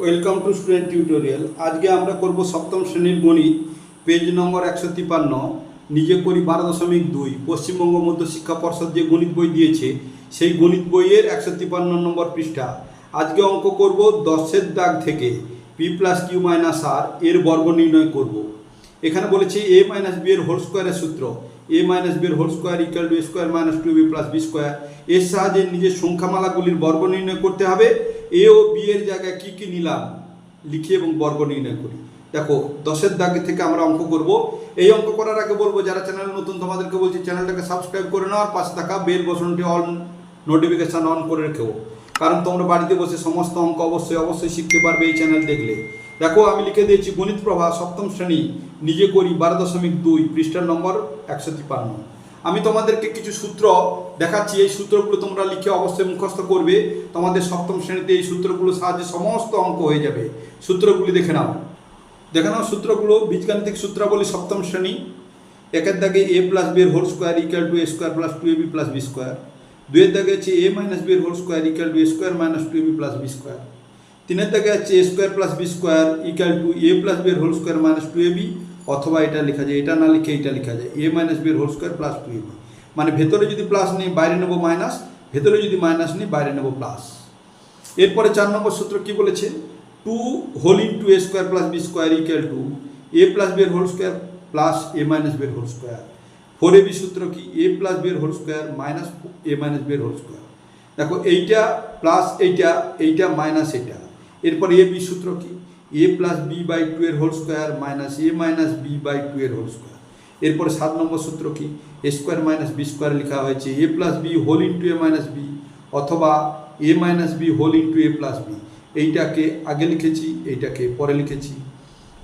Welcome to student tutorial. আজকে আমরা করব সপ্তম শ্রেণির গণিত, পেজ নম্বর একশো তিপান্ন। নিজে করি বারো দশমিক দুই। পশ্চিমবঙ্গ মধ্য শিক্ষা পর্ষদ যে গণিত বই দিয়েছে, সেই গণিত বইয়ের একশো তিপান্ন নম্বর পৃষ্ঠা। আজকে অঙ্ক করব দশের দাগ থেকে। P plus Q minus R, এর বর্গ নির্ণয় করব। এখানে বলেছে এ মাইনাস বি এর হোল স্কোয়ারের সূত্র। এ মাইনাস বি এর whole square equal to square minus two B plus B square. এর সাহায্যে নিজের সংখ্যামালাগুলির বর্গ নির্ণয় করতে হবে। এ ও বি এর জায়গায় কী কী নিলাম? লিখি এবং বর্গ নির্ণয় করি। দেখো, দশের দাগে থেকে আমরা অঙ্ক করব। এই অঙ্ক করার আগে বলব, যারা চ্যানেল নতুন, তোমাদেরকে বলছি চ্যানেলটাকে সাবস্ক্রাইব করে নাও আর পাশে থাকা বেল বসনটি অন নোটিফিকেশান অন করে রেখেও। কারণ তোমরা বাড়িতে বসে সমস্ত অঙ্ক অবশ্যই অবশ্যই শিখতে পারবে এই চ্যানেল দেখলে। দেখো, আমি লিখে দিয়েছি, গণিত প্রভা সপ্তম শ্রেণি, নিজে করি বারো দশমিক দুই, পৃষ্ঠার নম্বর একশো তিপান্ন। আমি তোমাদেরকে কিছু সূত্র দেখাচ্ছি। এই সূত্রগুলো তোমরা লিখে অবশ্যই মুখস্থ করবে। তোমাদের সপ্তম শ্রেণীতে এই সূত্রগুলোর সাহায্যে সমস্ত অঙ্ক হয়ে যাবে। সূত্রগুলি দেখে নাও। দেখে নাও সূত্রগুলো, বীজগাণিতিক সূত্রাবলী সপ্তম শ্রেণি। একের দাগে A plus B whole square equal to A square plus two A B plus B square দুয়ের দাগে আছে A minus B whole square equal to A square minus two A B plus B square তিনের দাগে আছে A square plus B square equal to A plus B whole square minus two A B অথবা এটা লেখা যায়, এটা না লিখে এটা লেখা যায়। A minus B whole square plus two A B মানে ভেতরে যদি প্লাস নিই, বাইরে নেব মাইনাস ভেতরে যদি মাইনাস নিই, বাইরে নেব প্লাস এরপরে চার নম্বর সূত্র কি বলেছে? Two whole into A square plus B square equal to A plus B এর whole square plus A minus B এর whole square four A B সূত্র কি? এ প্লাস বি এর whole square minus A minus B এর whole square দেখো, এইটা plus এইটা এইটা মাইনাস এটা এরপর এ বি সূত্র কি? A plus B by two এর whole square minus A minus B by two এর হোল স্কোয়ার এরপরে সাত নম্বর সূত্র কি? A square minus B square লেখা হয়েছে A plus B whole into A minus B অথবা A minus B whole into A plus B এইটাকে আগে লিখেছি, এইটাকে পরে লিখেছি।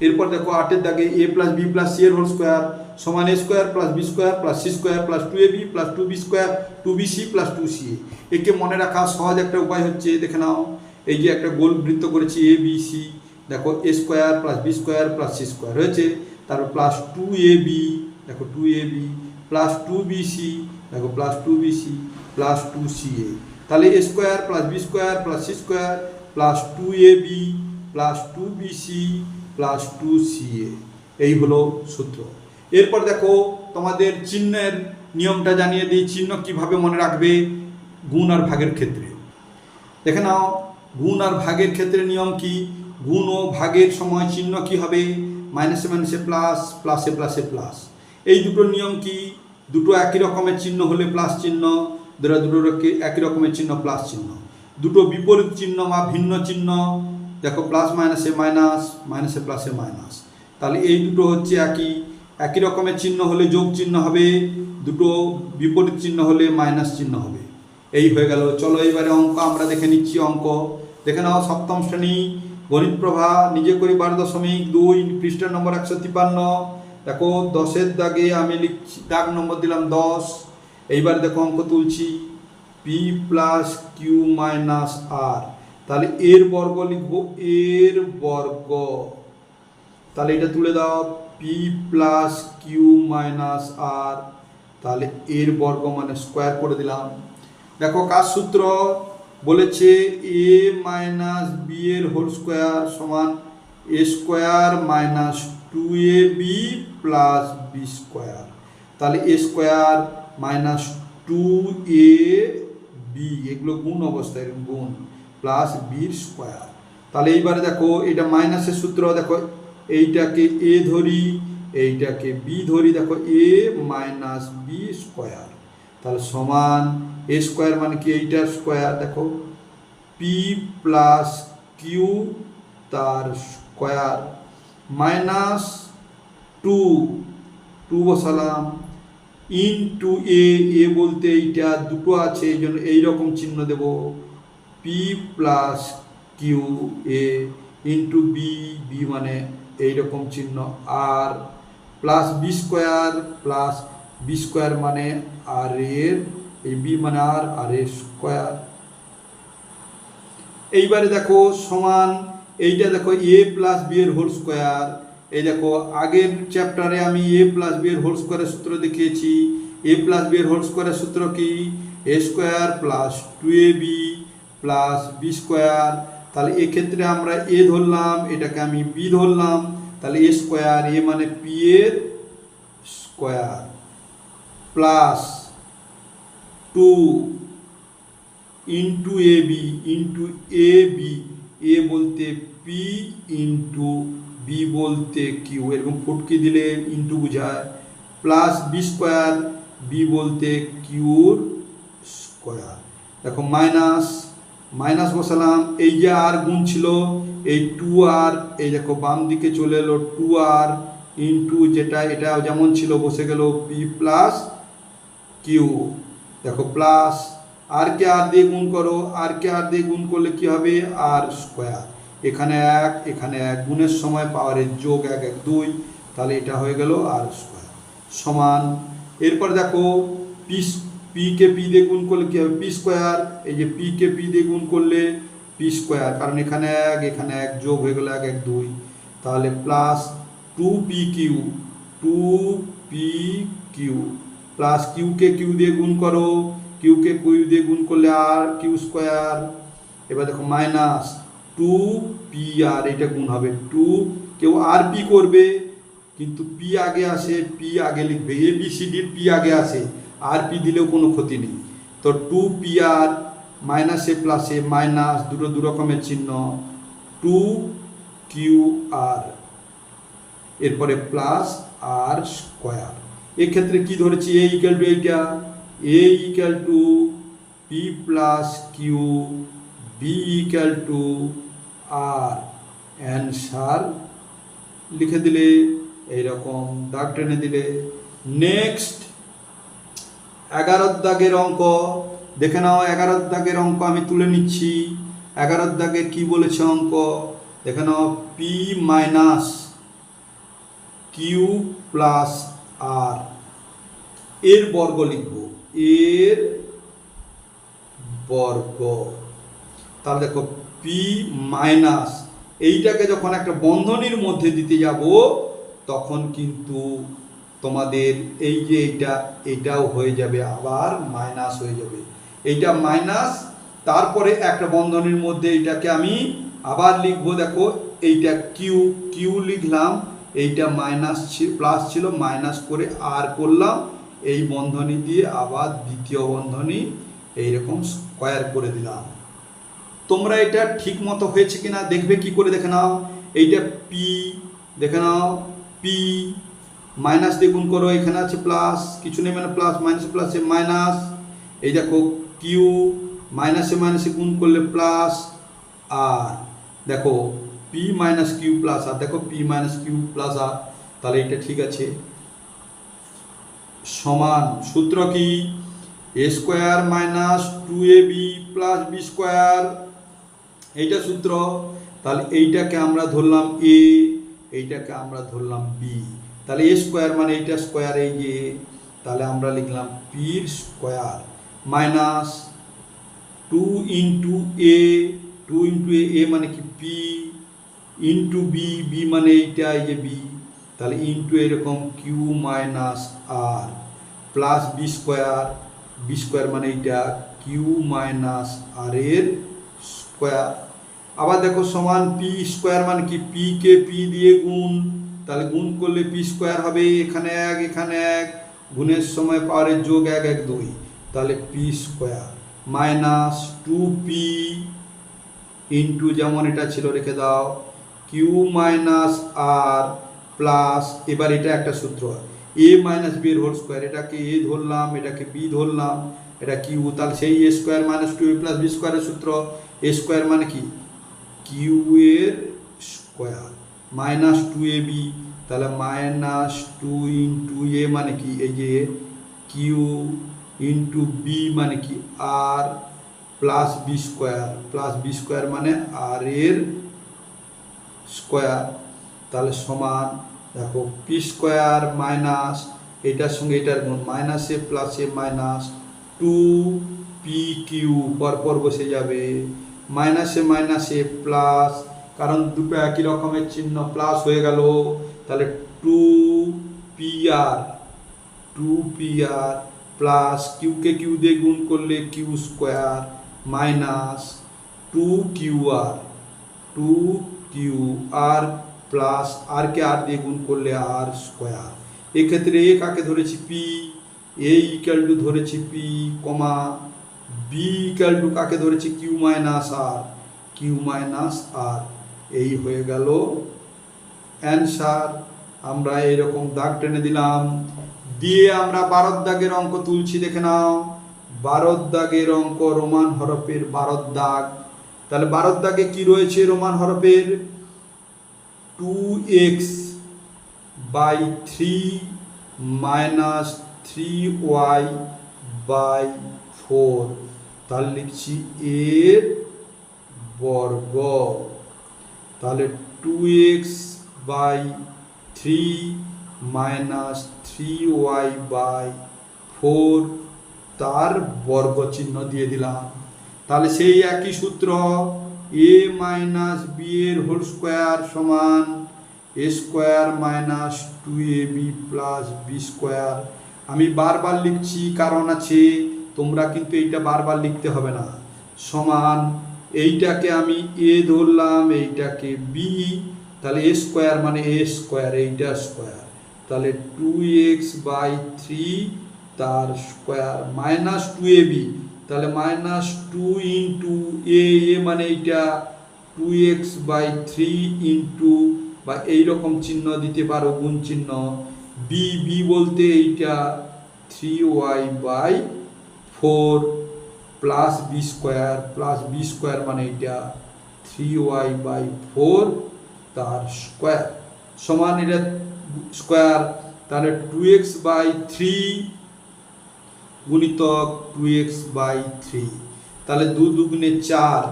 এরপর দেখো আটের দাগে A plus B plus C এর হোল স্কোয়ার সমান A square plus B square plus C square plus two A B plus two B square two B C plus two C A একে মনে রাখা সহজ একটা উপায় হচ্ছে, দেখে নাও। এই যে একটা গোল বৃত্ত করেছি এ বি সি দেখো A square plus B square plus C square হয়েছে। তারপর প্লাস টু এ বি দেখো two A B plus two B C দেখো plus two B C plus two C A তাহলে A square plus B square plus C square plus two A B plus two B C plus two C A এই হলো সূত্র। এরপর দেখো তোমাদের চিহ্নের নিয়মটা জানিয়ে দিই। চিহ্ন কীভাবে মনে রাখবে? গুণ আর ভাগের ক্ষেত্রে। দেখে নাও, গুণ আর ভাগের ক্ষেত্রে নিয়ম কি? গুণ ও ভাগের সময় চিহ্ন কি হবে? মাইনাসে মাইনাসে প্লাস, প্লাসে প্লাসে প্লাস। এই দুটো নিয়ম কি? দুটো একই রকমের চিহ্ন হলে প্লাস চিহ্ন, দুটো দুটো একই রকমের চিহ্ন, প্লাস চিহ্ন। দুটো বিপরীত চিহ্ন বা ভিন্ন চিহ্ন, দেখো প্লাস মাইনাসে মাইনাস, মাইনাসে প্লাসে মাইনাস। তাহলে এই দুটো হচ্ছে একই। একই রকমের চিহ্ন হলে যোগ চিহ্ন হবে, দুটো বিপরীত চিহ্ন হলে মাইনাস চিহ্ন হবে। এই হয়ে গেল। চলো এবারে অঙ্ক আমরা দেখে নিচ্ছি অঙ্ক। দেখে নাও সপ্তম শ্রেণি। গণিত প্রভা, নিজে করি বারো দশমিক দুই পৃষ্ঠা নম্বর একশো তিপান্ন। দেখো, দশের দাগে আমি লিখছি, দাগ নম্বর দিলাম দশ। এইবার দেখো অঙ্ক তুলছি P plus Q minus R তাহলে এর বর্গ লিখব, এর বর্গ। তাহলে এটা তুলে দাও P plus Q minus R তাহলে এর বর্গ মানে স্কোয়ার করে দিলাম। দেখো কাজ সূত্র? বলেছে এ মাইনাস বি এর হোল স্কোয়ার সমান A square minus two A B plus B square. তাহলে A square minus two A B, এগুলো গুণ অবস্থায় গুণ প্লাস বির স্কোয়ার। তাহলে এইবারে দেখো, এটা মাইনাসের সূত্র, দেখো, এইটাকে এ ধরি, এইটাকে বি ধরি, দেখো, এ মাইনাস বি স্কোয়ার। তাহলে সমান এ স্কোয়ার মানে কি এইটার স্কোয়ার দেখো। পি প্লাস কিউ তার স্কোয়ার মাইনাস টু টু বসালাম। ইন টু এ এ বলতে এইটা দুটো আছে, এই জন্য এইরকম চিহ্ন দেব। P plus Q A into B B মানে এইরকম চিহ্ন। আর plus B square plus B square মানে আর এর এই বি মানে আর আর এর স্কোয়ার। এইবারে দেখো সমান এইটা দেখো এ প্লাস বি এর হোল স্কোয়ার। এই দেখো আগের চ্যাপ্টারে আমি এ প্লাস বি এর হোল স্কোয়ারের সূত্র দেখিয়েছি। এ প্লাস বি এর হোল স্কোয়ারের সূত্র কি? A square plus two A B plus B square. তাহলে এক্ষেত্রে আমরা এ ধরলাম, এটাকে আমি বি ধরলাম। তাহলে এ স্কোয়ার এ মানে পি এর square plus two into A B into A B A বলতে পি ইন্টু বি বলতে কিউ এরকম ফুটকি দিলে ইন্টু বোঝায় প্লাস বি স্কোয়ার বি বলতে কিউর স্কোয়ার দেখো মাইনাস মাইনাস বসালাম, এই যে আর গুণ ছিল, এই টু আর, এই দেখো বাম দিকে চলে এলো টু আর ইন্টু যেটা এটা যেমন ছিল, বসে গেল পি প্লাস কিউ দেখো প্লাস আর কে আর দিয়ে গুণ করো আর কে আর দিয়ে গুণ করলে কি হবে? আর স্কোয়ার এখানে এক এখানে এক, গুণের সময় পাওয়ারের যোগ এক এক, দুই, তাহলে এটা হয়ে গেল আর স্কোয়ার সমান, এরপর দেখো পি পি কে পি দিয়ে গুণ করলে কি হবে? পি স্কোয়ার এই যে পি কে পি দিয়ে গুণ করলে পি স্কোয়ার কারণ এখানে এক এখানে এক, যোগ হয়ে গেল এক এক, দুই। তাহলে plus two P Q two P Q plus কিউকে Q দিয়ে গুণ করো কিউকে কিউ দিয়ে গুণ করলে আর কিউ স্কোয়ার এবার দেখো মাইনাস টু পি আর এটা গুণ হবে টু কেউ আর পি করবে, কিন্তু পি আগে আসে পি আগে লিখবে। এ বি সি ডির পি আগে আসে আর পি দিলেও কোনো ক্ষতি নেই। তো two P R minus A plus A minus দুটো দু রকমের চিহ্ন টু কিউ আর এরপরে প্লাস আর স্কোয়ার এক্ষেত্রে কি ধরেছি এ ইকাল টু এইটা A equal to P plus Q B equal to R answer লিখে দিলে এইরকম, দাগ টেনে দিলে। নেক্সট এগারোর দাগের অঙ্ক, দেখে নাও, এগারোর দাগের অঙ্ক আমি তুলে নিচ্ছি। এগারোর দাগে কি বলেছে অঙ্ক? দেখে নাও P minus Q plus R এর বর্গ লিখব, এর বর্গ। তাহলে দেখো পি মাইনাস এইটাকে যখন একটা বন্ধনীর মধ্যে দিতে যাব, তখন কিন্তু তোমাদের এই যে এইটা, এটাও হয়ে যাবে, আবার মাইনাস হয়ে যাবে। এইটা মাইনাস তারপরে একটা বন্ধনীর মধ্যে এইটাকে আমি আবার লিখব, দেখো, এইটা কিউ কিউ লিখলাম এইটা মাইনাস প্লাস ছিল মাইনাস করে আর করলাম। এই বন্ধনী দিয়ে আবার দ্বিতীয় বন্ধনী এইরকম স্কোয়ার করে দিলাম। তোমরা এটা ঠিক মতো হয়েছে কিনা দেখবে, কি করে দেখে নাও? এইটা পি দেখে নাও পি মাইনাস দিয়ে গুণ করো, এখানে আছে প্লাস কিছু নেই মানে প্লাস মাইনাস প্লাসে মাইনাস এই দেখো কিউ মাইনাসে মাইনাসে গুণ করলে প্লাস আর দেখো P minus Q plus R দেখো P minus Q plus R তাহলে এটা ঠিক আছে। সমান সূত্র কি? A square minus two A B plus B square এইটা সূত্র। তাহলে এইটাকে আমরা ধরলাম এ এইটাকে আমরা ধরলাম বি তাহলে এ স্কোয়ার মানে এইটা স্কোয়ার এই যে, তাহলে আমরা লিখলাম পির square minus two into A two into A মানে কি পি ইন্টু বি বি মানে এইটা, এই যে বি তাহলে ইন্টু এরকম Q minus R plus B square B square মানে এইটা কিউ মাইনাস আর এর স্কোয়ার আবার দেখো সমান পি স্কোয়ার মানে কি? পি কে পি দিয়ে গুণ, তাহলে গুণ করলে পি স্কোয়ার হবে এখানে এক এখানে এক, গুণের সময় পাওয়ারের যোগ এক এক, দুই। তাহলে P square minus two P into যেমন এটা ছিল, রেখে দাও। কিউ মাইনাস আর প্লাস এবার এটা একটা সূত্র এ মাইনাস বি এর হোল স্কোয়ার এটাকে এ ধরলাম এটাকে বি ধরলাম, এটা কিউ তাহলে সেই A square minus two A plus B স্কোয়ারের সূত্র। এ স্কোয়ার মানে কি? কিউ এর square minus two A B তাহলে মাইনাস টু ইন্টু এ মানে কি? এই যে কিউ ইন্টু বি মানে কি? আর plus B square plus B square মানে আর এর স্কোয়ার তাহলে সমান, দেখো পি স্কোয়ার মাইনাস এটার সঙ্গে এটার গুণ minus A plus A minus two P Q পরপর বসে যাবে। মাইনাসে মাইনাসে প্লাস কারণ দুটো একই রকমের চিহ্ন প্লাস হয়ে গেল, তাহলে two P R two P R plus কিউকে Q দিয়ে গুণ করলে Q square minus two Q R two Q R plus R কে আর দিয়ে গুণ করলে আর স্কোয়ার এক্ষেত্রে এ কাকে ধরেছি? পি এ ইকাল টু ধরেছি P comma B equal to কাকে ধরেছি? Q minus R Q minus R এই হয়ে গেল অ্যান্সার আমরা এরকম দাগ টেনে দিলাম। দিয়ে আমরা বারোর দাগের অঙ্ক তুলছি, দেখে নাও। বারোর দাগের অঙ্ক রোমান হরফের বারোর দাগ। তাহলে বারোর দাগে কি রয়েছে রোমান হরফের? Two X by three minus three Y by four তাহলে লিখছি এর বর্গ। তাহলে two X by three minus three Y by four তার বর্গ চিহ্ন দিয়ে দিলাম। তাহলে সেই একই সূত্র এ মাইনাস বি এর হোল স্কোয়ার সমান A square minus two A B plus B square আমি বারবার লিখছি, কারণ আছে, তোমরা কিন্তু এইটা বারবার লিখতে হবে না। সমান এইটাকে আমি এ ধরলাম, এইটাকে বি তাহলে এ স্কোয়ার মানে এ স্কোয়ার এইটা স্কোয়ার তাহলে টু এক্স বাই থ্রি তার square minus two A B তাহলে minus two into A A মানে এইটা two X by three into বা এইরকম চিহ্ন দিতে পারো, গুণ চিহ্ন। বি বি বলতে এইটা three Y by four plus B square plus B square মানে এটা থ্রি ওয়াই বাই ফোর তার স্কোয়ার সমান এটা স্কোয়ার তাহলে টু এক্স বাই থ্রি গুণিতক টু এক্স বাই থ্রি তাহলে দু দুগুণে চার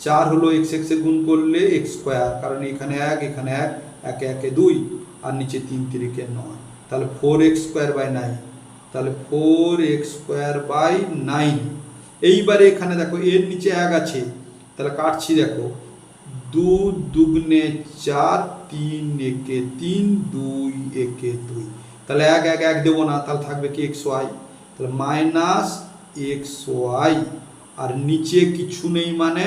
চার হলো এক্স এক্সে গুণ করলে এক্স স্কোয়ার কারণ এখানে এক এখানে এক, একে একে দুই, আর নিচে তিন তিরিকে নয়। তাহলে four X square by nine তাহলে four X square by nine এইবারে এখানে দেখো, এর নিচে এক আছে। তাহলে কাটছি দেখো। দু দুগুণে চার, তিন একে তিন, দুই একে দুই। তাহলে এক এক এক দেবো না, তাহলে থাকবে কি এক্স ওয়াই তাহলে মাইনাস এক্স ওয়াই আর নিচে কিছু নেই মানে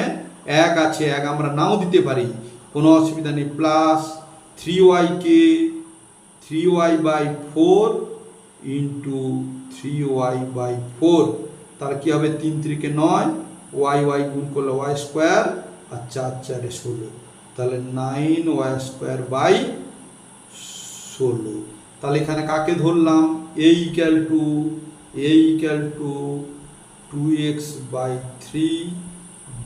এক আছে, এক আমরা নাও দিতে পারি। কোনো অসুবিধা নেই plus three ওয়াইকে three Y by four into three Y by four তাহলে কী হবে? তিন ত্রিকে নয় ওয়াই ওয়াই গুণ করলে ওয়াই স্কোয়ার আর চার চারে ষোলো। তাহলে নাইন ওয়াই স্কোয়ার বাই ষোলো। তাহলে এখানে কাকে ধরলাম? A equal to two two X by three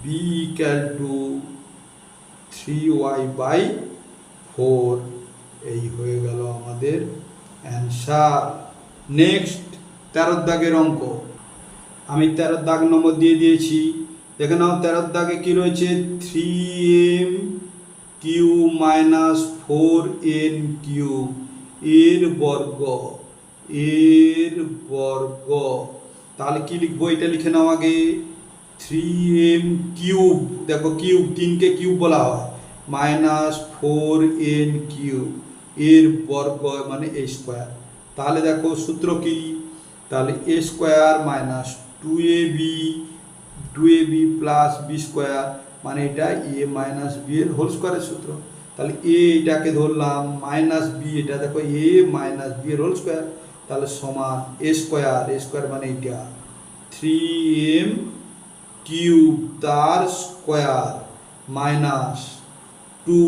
B equal to three Y by four এই হয়ে গেল আমাদের অ্যান্সার নেক্সট তেরোর দাগের অঙ্ক। আমি তেরোর দাগ নম্বর দিয়ে দিয়েছি। দেখে নাও তেরোর দাগে কি রয়েছে? Three M cube minus four N cube এর বর্গ এর বর্গ। তাহলে কি লিখব? এটা লিখে নাও আগে। Three M cube. দেখো, কিউব, তিনকে কিউব বলা হয়। Minus four N cube. এর বর্গ মানে এ স্কোয়ার। তাহলে দেখো, সূত্র কি? তাহলে A square minus two A B. Two A B plus B square. মানে এটা এ মাইনাস বি এর হোল স্কোয়ারের সূত্র। তাহলে এ এটাকে ধরলাম, মাইনাস বি। এটা দেখো, এ মাইনাস বি এর হোল স্কোয়ার। তাহলে সমান এ স্কোয়ার এ স্কোয়ার মানে এটা থ্রি এম কিউব তার square minus two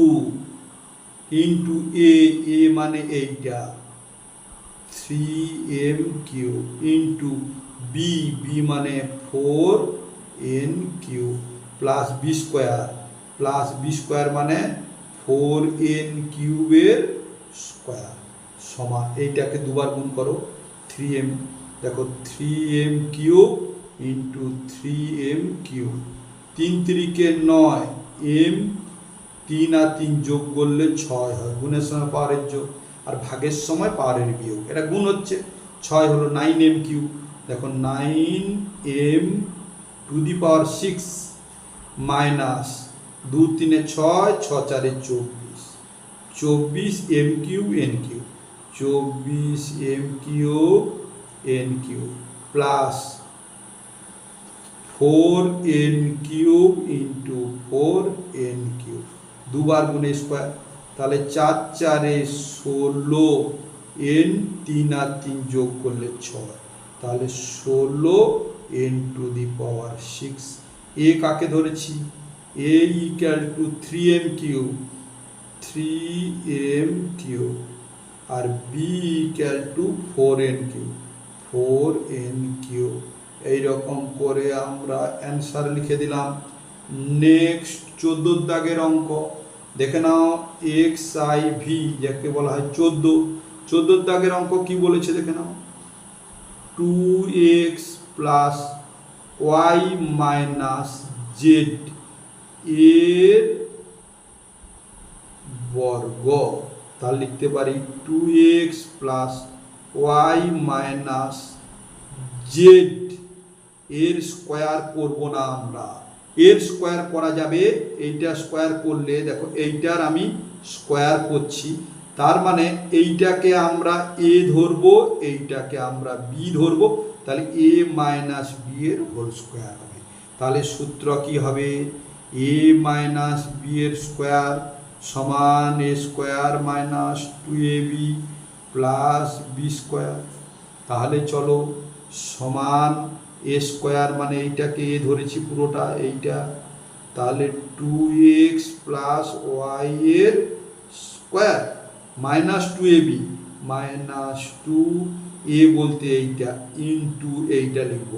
into A A মানে এইটা। Three M cube into B B মানে four N cube plus B square plus B square মানে ফোর এন কিউবের স্কোয়ার সমান এইটাকে দুবার গুণ করো থ্রি এম দেখো three M cube into three M cube তিন তিরিকে নয় এম তিন আর তিন যোগ করলে ছয় হয়, গুণের সময় পাওয়ারের যোগ, আর ভাগের সময় পাওয়ারের বিয়োগ, এটা গুণ হচ্ছে। ছয় হলো নাইন এম কিউ দেখো nine M to the power six minus দু তিনে ছয় ছ চারে চব্বিশ। চব্বিশ এম কিউ এন কিউ চব্বিশ M cube N cube plus four N cube into four N cube. দুবার গুণে স্কোয়ার। তাহলে চার চারে ষোলো এন তিন আর তিন যোগ করলে ছয়। তাহলে ষোলো N to the power six. A কাকে ধরেছি? A equal to three M cube three M cube R B equal to four N cube four N cube এইরকম করে আমরা অ্যান্সার লিখে দিলাম। নেক্সট চোদ্দোর দাগের অঙ্ক। দেখে নাও এক্স আই ভি যাকে বলা হয় চোদ্দ। চোদ্দোর দাগের অঙ্ক কি বলেছে দেখে নাও। Two X plus Y minus Z এর বর্গ। তাহলে লিখতে পারি two X plus Y minus Z এর স্কোয়ার করব না আমরা। এর স্কোয়ার করা যাবে, এইটা স্কোয়ার করলে, দেখো এইটার আমি স্কোয়ার করছি। তার মানে এইটাকে আমরা এ ধরবো, এইটাকে আমরা বি ধরবো, তাহলে এ মাইনাস বি এর হোল স্কোয়ার হবে। তাহলে সূত্র কি হবে? এ মাইনাস বি এর স্কোয়ার সমান A square minus two A B plus B square তাহলে চলো সমান এ স্কোয়ার মানে এইটাকে এ ধরেছি পুরোটা এইটা। তাহলে টু এক্স প্লাস ওয়াই এর square minus two A B minus two A বলতে এইটা ইন্টু এইটা লিখব।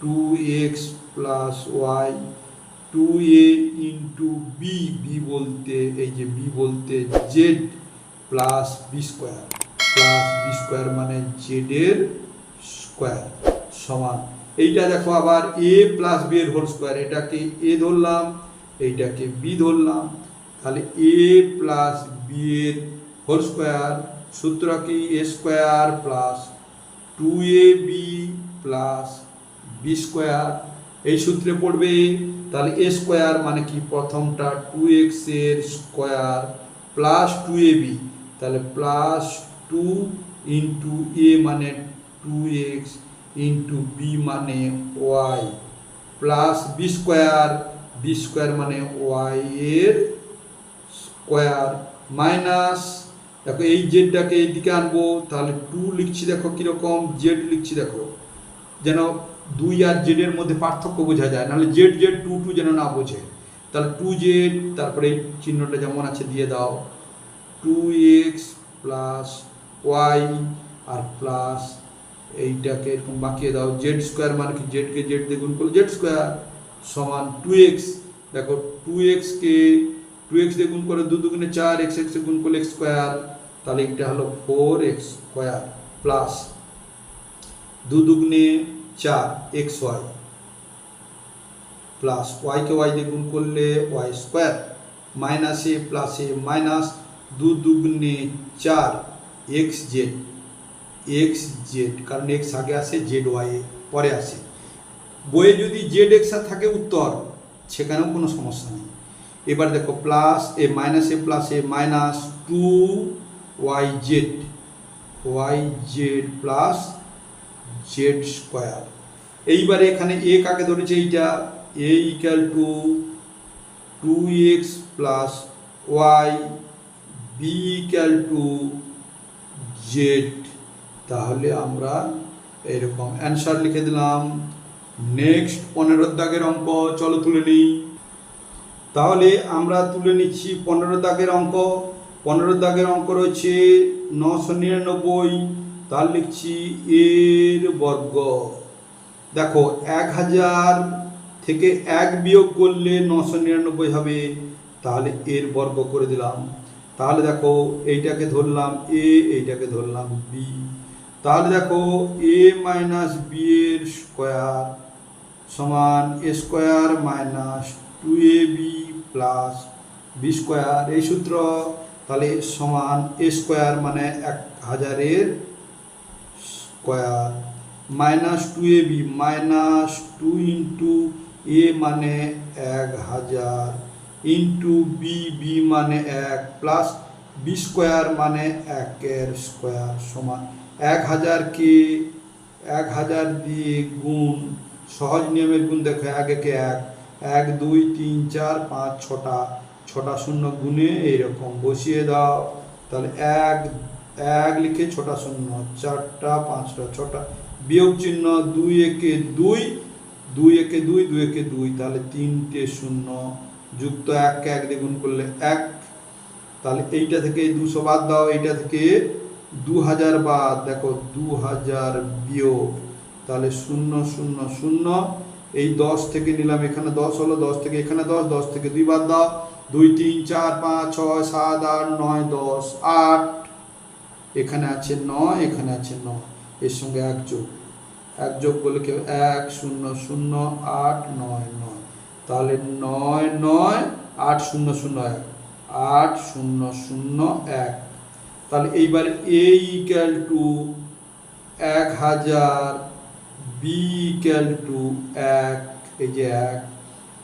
Two X plus Y two A into B B বলতে, এই যে বি বলতে Z plus B square plus B square মানে জেডের স্কোয়ার সমান। এইটা দেখো আবার এ প্লাস বি এর হোল স্কোয়ার এটাকে এ ধরলাম, এইটাকে বি ধরলাম, তাহলে এ প্লাস বি এর হোল স্কোয়ার সূত্র কি? A square plus two A B plus B square এই সূত্রে পড়বে, তাহলে এ স্কোয়ার মানে কি? প্রথমটা টু এক্সের square plus two A B তাহলে প্লাস টু ইন্টু এ মানে টু এক্স ইন্টু বি মানে Y plus B square B square মানে ওয়াই এর স্কোয়ার মাইনাস দেখো এই জেডটাকে এইদিকে আনব, তাহলে টু লিখছি দেখো কীরকম জেড লিখছি দেখো। যেন দুই আর জেডের মধ্যে পার্থক্য বোঝা যায়, নাহলে জেড জেড টু টু যেন না বোঝে। তাহলে টু জেড তারপরে চিহ্নটা যেমন আছে দিয়ে দাও। টু এক্স প্লাস ওয়াই আর প্লাস এইটাকে এরকম বাঁকিয়ে দাও। জেড স্কোয়ার মানে কি? জেডকে জেড দিয়ে গুণ করলে জেড স্কোয়ার সমান টু এক্স দেখো টু এক্সকে টু এক্স দিয়ে গুণ করে দু দুগুণে চার এক্স এক্স গুণ করলে এক্স স্কোয়ার তাহলে এটা হলো ফোর এক্স স্কোয়ার প্লাস দু দুগুণে চার এক্স ওয়াই প্লাস ওয়াইকে ওয়াই দিয়ে গুণ করলে Y square. Minus A plus A minus দু দুগুণে চার এক্স জেড এক্স জেড, কারণ এক্স আগে আসে, জেড ওয়াই পরে আসে। বইয়ে যদি জেড এক্স থাকে উত্তর, সেখানেও কোনো সমস্যা নেই। এবার দেখো, plus A minus A plus A minus two Y Z Y Z plus Z square. এইবারে এখানে এ কাকে ধরেছে? এইটা A equal to two X plus Y B equal to Z তাহলে আমরা এরকম অ্যান্সার লিখে দিলাম। নেক্সট পনেরো দাগের অঙ্ক, চলো তুলে নিই। তাহলে আমরা তুলে নিচ্ছি পনেরো দাগের অঙ্ক। পনেরো দাগের অঙ্ক রয়েছে নশো নিরানব্বই তার লিখছি এর বর্গ। দেখো, এক হাজার থেকে এক বিয়োগ করলে নশো নিরানব্বই হবে। তাহলে এর বর্গ করে দিলাম। তাহলে দেখো, এইটাকে ধরলাম এ, এইটাকে ধরলাম বি। তাহলে দেখো, এ মাইনাস বি এর স্কোয়ার সমান A square minus two A B plus B square. এই সূত্র তাহলে সমান এ স্কোয়ার মানে এক হাজারের square minus two A B minus two into A মানে এক হাজার ইন্টু বি বি মানে এক প্লাস বি স্কোয়ার মানে একের স্কোয়ার সমান এক হাজারকে এক হাজার দিয়ে গুণ, সহজ নিয়মের গুণ দেখো, এক একে এক এক, দুই, তিন, চার, পাঁচ, ছটা ছটা শূন্য গুণে এইরকম বসিয়ে দাও, তাহলে এক এক লিখে ছটা শূন্য, চারটা, পাঁচটা, ছটা। বিয়োগ চিহ্ন দুই একে দুই দুই একে দুই দুই একে দুই, তাহলে তিনটে শূন্য। যুক্ত এককে এক দিয়ে গুণ করলে এক। তাহলে এইটা থেকে দুশো বাদ দাও, এইটা থেকে দু হাজার বাদ। দেখো দু হাজার বিয়োগ। তাহলে শূন্য শূন্য শূন্য। এই দশ থেকে নিলাম, এখানে দশ হলো, দশ থেকে এখানে দশ দশ থেকে দুই বাদ দাও। দুই, তিন, চার, পাঁচ, ছয়, সাত, আট, নয়, দশ, আট। এখানে আছে নয়, এখানে আছে নয়। এর সঙ্গে এক যোগ। এক যোগ করলে কেউ এক, শূন্য শূন্য, আট, নয় নয়। তাহলে নয় নয়, আট, শূন্য শূন্য, এক। আট, শূন্য শূন্য, এক। তাহলে এইবার এ ইক্যাল টু এক হাজার বি ইক্যাল টু এক। এই যে এক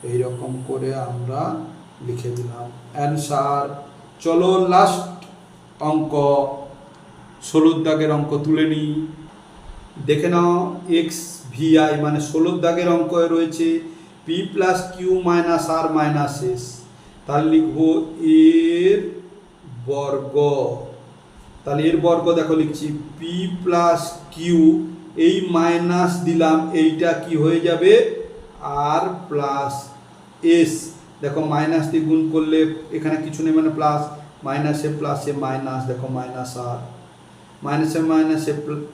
এইরকম করে আমরা লিখে দিলাম। অ্যান্সার চলো লাস্ট অঙ্ক। ষোলোর দাগের অঙ্ক তুলে নিই। দেখে নাও এক্স ভিআই মানে ষোলোর দাগের অঙ্ক রয়েছে P plus Q minus R minus S তাহলে লিখব এর বর্গ। তাহলে এর বর্গ দেখো লিখছি পি প্লাস কিউ এই মাইনাস দিলাম, এইটা কি হয়ে যাবে? আর প্লাস এস দেখো মাইনাস দিয়ে গুণ করলে এখানে কিছু নেই মানে প্লাস মাইনাসে প্লাসে মাইনাস দেখো মাইনাস আর মাইনাসে মাইনাসে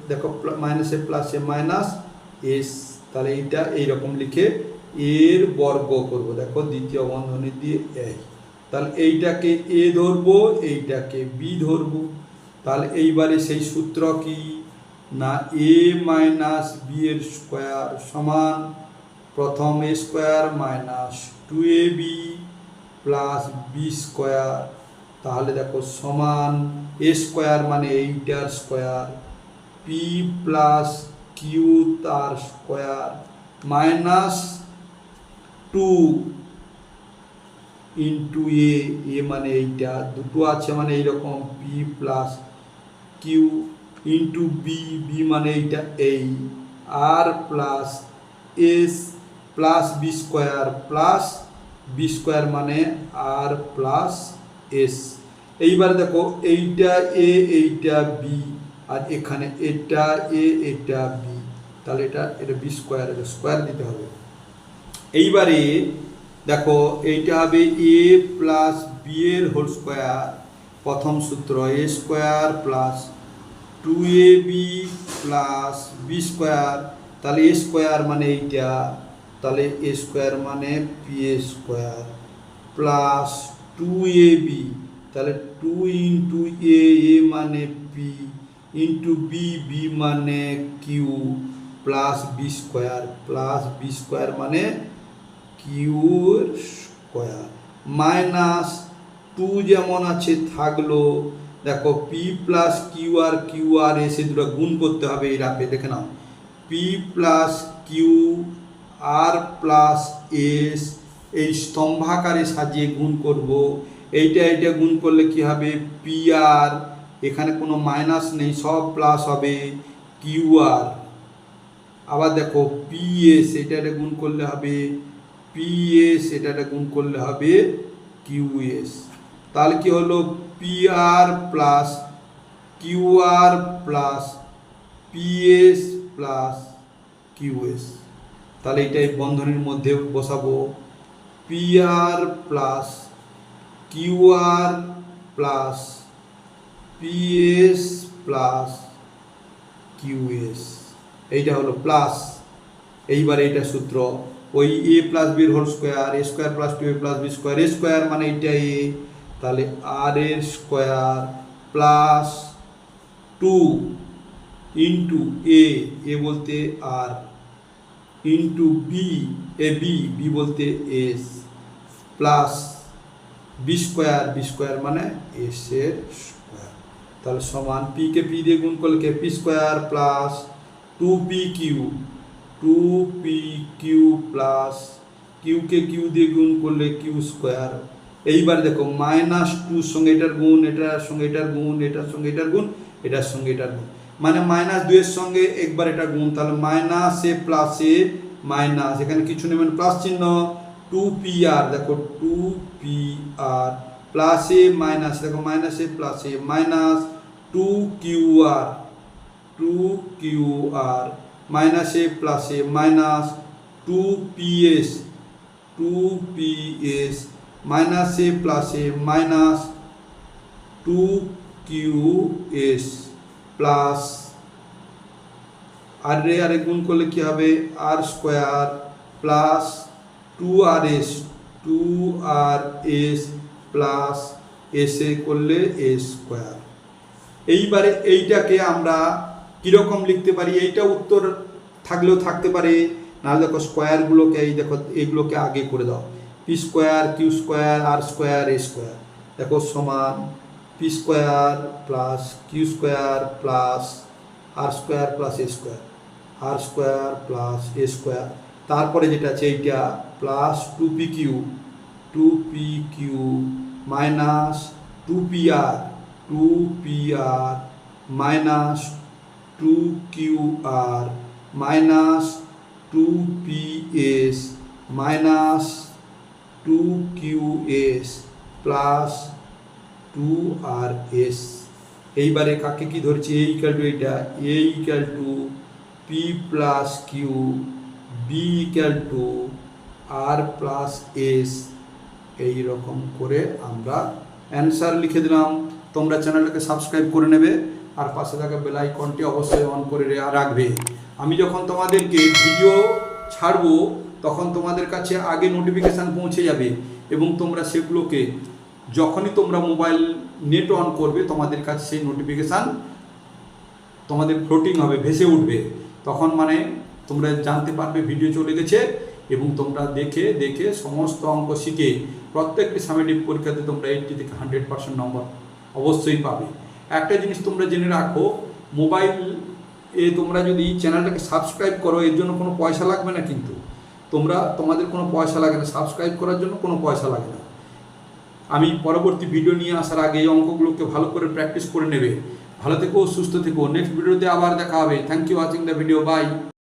দেখো মাইনাসে প্লাসে মাইনাস এস তাহলে এইটা এইরকম লিখে এর বর্গ করব। দেখো দ্বিতীয় বন্ধনী দিয়ে এই। তাহলে এইটাকে এ ধরবো, এইটাকে বি ধরবো। তাহলে এইবারে সেই সূত্র কি? না, এ মাইনাস বি এর স্কোয়ার সমান প্রথম A square minus two A B plus B square তাহলে দেখো সমান এ স্কোয়ার মানে এইটার স্কোয়ার পি প্লাস কিউ তার square minus two into A A মানে এইটা, দুটো আছে মানে এইরকম P plus Q into B B মানে এইটা এই R plus S plus B square plus B square মানে আর প্লাস এস এইবার দেখো এইটা এ এইটা বি আর এখানে এটা এ এটা বি তাহলে এটা এটা বি স্কোয়ার এটা স্কোয়ার দিতে হবে। এইবারে দেখো এইটা হবে এ প্লাস বি এর হোল স্কোয়ার প্রথম সূত্র A square plus two A B plus B square তাহলে এ স্কোয়ার মানে এইটা। তাহলে এ স্কোয়ার মানে P A square plus two A B তাহলে টু ইন্টু এ এ মানে পি ইন্টু বি বি মানে Q plus B square plus B square মানে কিউর স্কোয়ার মাইনাস টু যেমন আছে থাকল, দেখো P plus Q R Q R এসে দুটো গুণ করতে হবে এই রাপে দেখে নাও। P plus Q R plus S এই স্তম্ভাকারে সাজিয়ে গুণ করব। এইটা এইটা গুণ করলে কি হবে? পি আর এখানে কোনো মাইনাস নেই, সব প্লাস হবে কিউ আর আবার দেখো পি এস এটা এটা গুণ করলে হবে পি এস এটা এটা গুণ করলে হবে কিউ এস তাহলে কি হলো? P R plus Q R plus P S plus Q S তাহলে এটাই বন্ধনীর মধ্যে বসাবো। P R plus Q R plus P S plus Q S এইটা হলো প্লাস এইবার এইটা সূত্র, ওই এ প্লাস বির whole square A square plus two A plus B square A square মানে এইটা এ তাহলে আর এর square plus two into A A বলতে R into B A B B বলতে S plus B square B square মানে S এর square তাহলে সমান পি কে পি দিয়ে গুণ করলে কে? P square plus two P Q two P Q plus কিউকে Q দিয়ে গুণ করলে কিউ স্কোয়ার এইবার দেখো মাইনাস টুর সঙ্গে এটার গুণ, এটার সঙ্গে এটার গুণ, এটার সঙ্গে এটার গুণ, এটার সঙ্গে এটার গুণ। মানে মাইনাস দুইয়ের সঙ্গে একবার এটা গুণ, তাহলে minus A plus A minus এখানে কিছু নেবেন প্লাস চিহ্ন টু পি আর দেখো two P R plus A minus দেখো minus A plus A minus two Q R two Q R minus A plus A minus two P S two P S minus A plus A minus two Q S plus R রে আরে গুণ করলে কি হবে? R square plus two R S, two R S plus এসে করলে S square. এইবারে এইটাকে আমরা কীরকম লিখতে পারি? এইটা উত্তর থাকলেও থাকতে পারে। নাহলে দেখো স্কোয়ারগুলোকে এই দেখো, এইগুলোকে আগে করে দাও। P square, Q square, R square, A square. দেখো সমান P square plus Q square plus R square plus A square R square plus A square তারপরে যেটা আছে এইটা plus two P Q two P Q minus two P R two P R minus two Q R minus two P S minus two Q S plus two R S এইবারে কাকে কি ধরছি? এ equal to এইটা A equal to P plus Q B equal to R plus S এই রকম করে আমরা answer লিখে দিলাম। তোমরা চ্যানেলটাকে সাবস্ক্রাইব করে নেবে আর পাশে থাকা বেল আইকনটি অবশ্যই অন করে রাখবে। আমি যখন তোমাদেরকে ভিডিও ছাড়বো, তখন তোমাদের কাছে আগে নোটিফিকেশান পৌঁছে যাবে এবং তোমরা সেগুলোকে যখনই তোমরা মোবাইল নেট অন করবে, তোমাদের কাছে সেই নোটিফিকেশান তোমাদের ফ্লোটিং হবে, ভেসে উঠবে। তখন মানে তোমরা জানতে পারবে ভিডিও চলে গেছে এবং তোমরা দেখে দেখে সমস্ত অঙ্ক শিখে প্রত্যেকটি সামেটিক পরীক্ষাতে তোমরা এইটটি থেকে হান্ড্রেড পার্সেন্ট নম্বর অবশ্যই পাবে। একটা জিনিস তোমরা জেনে রাখো মোবাইল এ তোমরা যদি চ্যানেলটাকে সাবস্ক্রাইব করো, এর জন্য কোনো পয়সা লাগবে না কিন্তু। তোমরা, তোমাদের কোনো পয়সা লাগে না। সাবস্ক্রাইব করার জন্য কোনো পয়সা লাগে না। আমি পরবর্তী ভিডিও নিয়ে আসার আগে এই অঙ্কগুলোকে ভালো করে প্র্যাকটিস করে নেবে। ভালো থেকো, সুস্থ থেকো। নেক্সট ভিডিওতে আবার দেখা হবে। Thank you watching the video bye